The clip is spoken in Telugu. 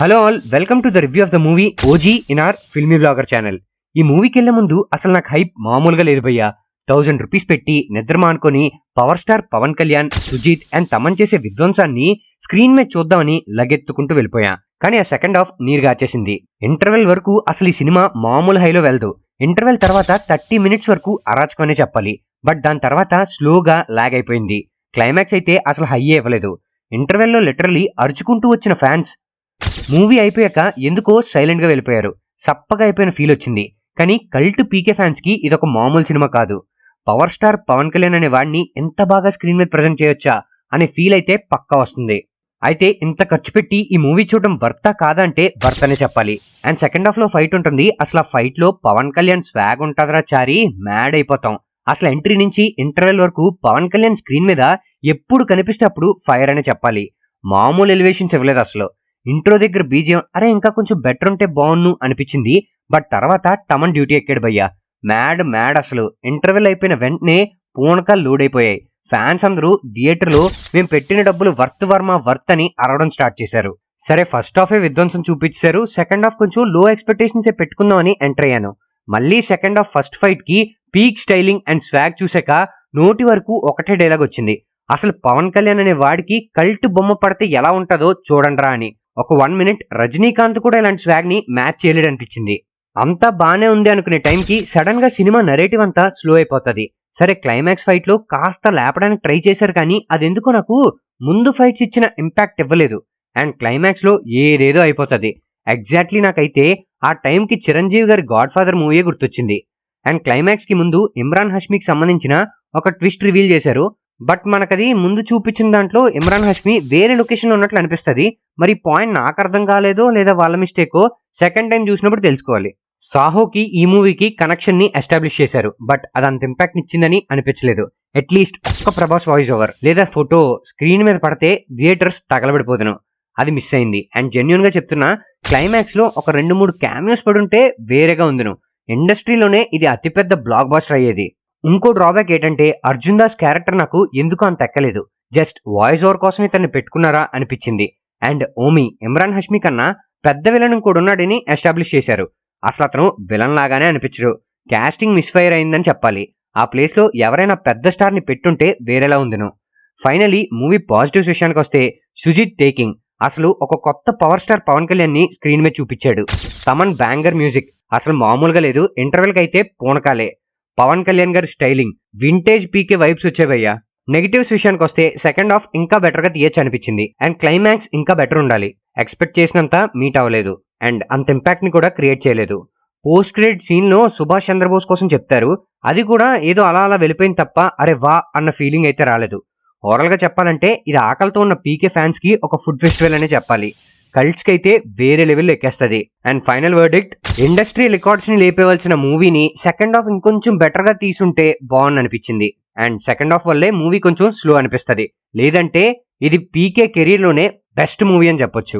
Hello all welcome to the review of the movie OG in R filmy blogger channel. ఈ మూవీకి వెళ్ళే ముందు అసలు నాకు హైప్ మామూలుగా లేదు భయ్యా. థౌజండ్ రూపీస్ పెట్టి నిద్ర మానుకొని power star Pawan Kalyan Sujeeth and Thaman చేసే విధ్వంసాన్ని స్క్రీన్ మీద చూద్దామని లగెత్తుకుంటూ వెళ్ళిపోయా. కానీ ఆ సెకండ్ హాఫ్ నీరుగాచేసింది ఇంటర్వెల్ వరకు అసలు ఈ సినిమా మామూలు హైలో వెళ్దు. ఇంటర్వెల్ తర్వాత థర్టీ మినిట్స్ వరకు అరాచకమనే చెప్పాలి. బట్ దాని తర్వాత స్లోగా లాగ్ అయిపోయింది. క్లైమాక్స్ అయితే అసలు హైయే ఇవ్వలేదు. ఇంటర్వెల్లో లిటరలీ అరుచుకుంటూ వచ్చిన ఫ్యాన్స్ మూవీ అయిపోయాక ఎందుకో సైలెంట్గా వెళ్ళిపోయారు. సప్పగా అయిపోయిన ఫీల్ వచ్చింది. కానీ కల్ట్ పీకే ఫ్యాన్స్కి ఇదొక మామూలు సినిమా కాదు. పవర్ స్టార్ పవన్ కళ్యాణ్ అనే వాడిని ఎంత బాగా స్క్రీన్ మీద ప్రజెంట్ చేయొచ్చా అనే ఫీల్ అయితే పక్కా వస్తుంది. అయితే ఇంత ఖర్చు పెట్టి ఈ మూవీ చూడడం వర్తా కాదా అంటే వర్త్ అనే చెప్పాలి అండ్ సెకండ్ హాఫ్లో ఫైట్ ఉంటుంది. అసలు ఆ ఫైట్లో పవన్ కళ్యాణ్ స్వాగ్ ఉంటుందిరా చారి మ్యాడ్ అయిపోతాం. అసలు ఎంట్రీ నుంచి ఇంటర్వెల్ వరకు పవన్ కళ్యాణ్ స్క్రీన్ మీద ఎప్పుడు కనిపిస్తే అప్పుడు ఫైర్ అనే చెప్పాలి. మామూలు ఎలివేషన్స్ ఇవ్వలేదు అసలు. ఇంట్రో దగ్గర బీజియం అరే ఇంకా కొంచెం బెటర్ ఉంటే బాగున్ను అనిపించింది. బట్ తర్వాత టమన్ డ్యూటీ ఎక్కాడు భయ్యా. మ్యాడ్ మ్యాడ్ అసలు. ఇంటర్వెల్ అయిపోయిన వెంటనే పూనకాలు లోడ్ అయిపోయాయి. ఫ్యాన్స్ అందరూ థియేటర్లో మేము పెట్టిన డబ్బులు వర్త్ వర్మ వర్త్ అని అరవడం స్టార్ట్ చేశారు. సరే ఫస్ట్ హాఫే విధ్వంసం చూపించారు సెకండ్ హాఫ్ కొంచెం లో ఎక్స్పెక్టేషన్స్ పెట్టుకుందామని ఎంటర్ అయ్యాను. మళ్ళీ సెకండ్ హాఫ్ ఫస్ట్ ఫైట్కి పీక్ స్టైలింగ్ అండ్ స్వాగ్ చూసాక నోటి వరకు ఒకటే డైలాగ్ వచ్చింది. అసలు పవన్ కళ్యాణ్ అనే వాడికి కల్ట్ బొమ్మ పడితే ఎలా ఉంటుందో చూడండిరా అని. ఒక వన్ మినిట్ రజనీకాంత్ కూడా ఇలాంటి స్వాగ్ని మ్యాచ్ చేయలేడు అనిపించింది అంతా బాగానే ఉంది అనుకునే టైంకి సడన్గా సినిమా నరేటివ్ అంతా స్లో అయిపోతుంది. సరే క్లైమాక్స్ ఫైట్లో కాస్త లేపడానికి ట్రై చేశారు కానీ అదెందుకో నాకు ముందు ఫైట్స్ ఇచ్చిన ఇంపాక్ట్ ఇవ్వలేదు. అండ్ క్లైమాక్స్లో ఏదేదో అయిపోతుంది. ఎగ్జాక్ట్లీ నాకైతే ఆ టైంకి చిరంజీవి గారి గాడ్ ఫాదర్ మూవీ గుర్తొచ్చింది. అండ్ క్లైమాక్స్కి ముందు ఇమ్రాన్ హష్మికి సంబంధించిన ఒక ట్విస్ట్ రివీల్ చేశారు. బట్ మనకది ముందు చూపించిన దాంట్లో ఇమ్రాన్ హష్మి వేరే లొకేషన్ ఉన్నట్లు అనిపిస్తుంది. మరి పాయింట్ నాకు అర్థం కాలేదో లేదా వాళ్ళ మిస్టేకో సెకండ్ టైం చూసినప్పుడు తెలుసుకోవాలి. సాహోకి ఈ మూవీకి కనెక్షన్ని ఎస్టాబ్లిష్ చేశారు. బట్ అది అంత ఇంపాక్ట్ ఇచ్చిందని అనిపించలేదు. అట్లీస్ట్ ఒక్క ప్రభాస్ వాయిస్ ఓవర్ లేదా ఫోటో స్క్రీన్ మీద పడితే థియేటర్స్ తగలబడిపోదును. అది మిస్ అయింది. అండ్ జెన్యున్గా చెప్తున్నా క్లైమాక్స్లో ఒక రెండు మూడు క్యామియోస్ పడుంటే వేరేగా ఉందిను. ఇండస్ట్రీలోనే ఇది అతిపెద్ద బ్లాక్ బాస్టర్ అయ్యేది. ఇంకో డ్రాబ్యాక్ ఏంటంటే అర్జున్ దాస్ క్యారెక్టర్ నాకు ఎందుకు అంత ఎక్కలేదు. జస్ట్ వాయిస్ ఓవర్ కోసం ఇతన్ని పెట్టుకున్నారా అనిపించింది. అండ్ ఓమి ఇమ్రాన్ హష్మి కన్నా పెద్ద విలన్ కూడా ఉన్నాడని ఎస్టాబ్లిష్ చేశారు. అసలు అతను విలన్ లాగానే అనిపించడు. క్యాస్టింగ్ మిస్ఫైర్ అయిందని చెప్పాలి. ఆ ప్లేస్లో ఎవరైనా పెద్ద స్టార్ని పెట్టుంటే వేరేలా ఉందిను. ఫైనలీ మూవీ పాజిటివ్స్ విషయానికి వస్తే సుజిత్ టేకింగ్ అసలు ఒక కొత్త పవర్ స్టార్ పవన్ కళ్యాణ్ని స్క్రీన్ మీద చూపించాడు. తమన్ బ్యాంగర్ మ్యూజిక్ అసలు మామూలుగా లేదు. ఇంటర్వెల్కి అయితే పూనకాలే. పవన్ కళ్యాణ్ గారి స్టైలింగ్ వింటేజ్ పీకే వైబ్స్ వచ్చేవయ్యా. నెగిటివ్స్ విషయానికి వస్తే సెకండ్ హాఫ్ ఇంకా బెటర్గా తీయచ్చు అనిపించింది. అండ్ క్లైమాక్స్ ఇంకా బెటర్ ఉండాలి. ఎక్స్పెక్ట్ చేసినంత మీట్ అవ్వలేదు. అండ్ అంత ఇంపాక్ట్ని కూడా క్రియేట్ చేయలేదు. పోస్ట్ క్రెడిట్ సీన్లో సుభాష్ చంద్రబోస్ కోసం చెప్తారు. అది కూడా ఏదో అలా అలా వెళ్ళిపోయింది తప్ప అరే వా అన్న ఫీలింగ్ అయితే రాలేదు. ఓవరాల్గా చెప్పాలంటే ఇది ఆకలితో ఉన్న పీకే ఫ్యాన్స్కి ఒక ఫుడ్ ఫెస్టివల్ అనే చెప్పాలి. కల్ట్స్కి అయితే వేరే లెవెల్లో ఎక్కేస్తుంది. అండ్ ఫైనల్ వర్డిక్ట్ ఇండస్ట్రీ రికార్డ్స్ని లేపేవలసిన మూవీని సెకండ్ హాఫ్ ఇంకొంచెం బెటర్గా తీసుంటే బాగుంది అనిపించింది అండ్ సెకండ్ హాఫ్ వల్లే మూవీ కొంచెం స్లో అనిపిస్తుంది. లేదంటే ఇది పీకే కెరీర్లోనే బెస్ట్ మూవీ అని చెప్పొచ్చు.